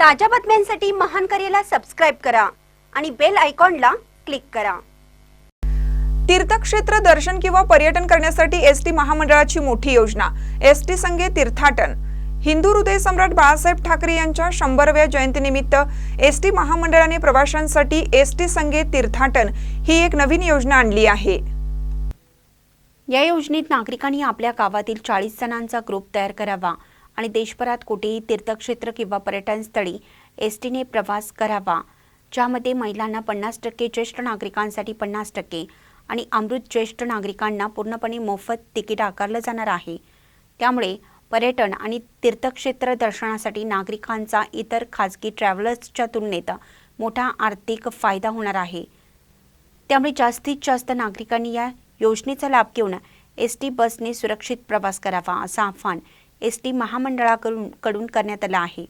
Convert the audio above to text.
ताज्या बातम्यांसाठी महान करेला सबस्क्राईब करा आणि बेल आयकॉनला क्लिक करा. तीर्थक्षेत्र दर्शन किंवा पर्यटन करण्यासाठी एस टी महामंडळाची मोठी योजना एस टी संघे तीर्थाटन. हिंदू हृदय सम्राट बाळासाहेब ठाकरे यांच्या शंभरव्या जयंतीनिमित्त एस टी महामंडळाने प्रवाशांसाठी एस टी संघे तीर्थाटन ही एक नवीन योजना आणली आहे. या योजनेत नागरिकांनी आपल्या गावातील चाळीस जणांचा ग्रुप तयार करावा. आणि देशभरात कुठेही तीर्थक्षेत्र किंवा पर्यटन स्थळी एस टीने प्रवास करावा. ज्यामध्ये महिलांना पन्नास टक्के ज्येष्ठ नागरिकांसाठी पन्नास टक्के आणि अमृत ज्येष्ठ नागरिकांना पूर्णपणे मोफत तिकीट आकारलं जाणार आहे. त्यामुळे पर्यटन आणि तीर्थक्षेत्र दर्शनासाठी नागरिकांचा इतर खाजगी ट्रॅव्हलर्सच्या तुलनेत मोठा आर्थिक फायदा होणार आहे. त्यामुळे जास्तीत जास्त नागरिकांनी या योजनेचा लाभ घेऊन एस टी बसने सुरक्षित प्रवास करावा असं आव्हान एस टी महामंडळाकडून कडून करण्यात आला आहे.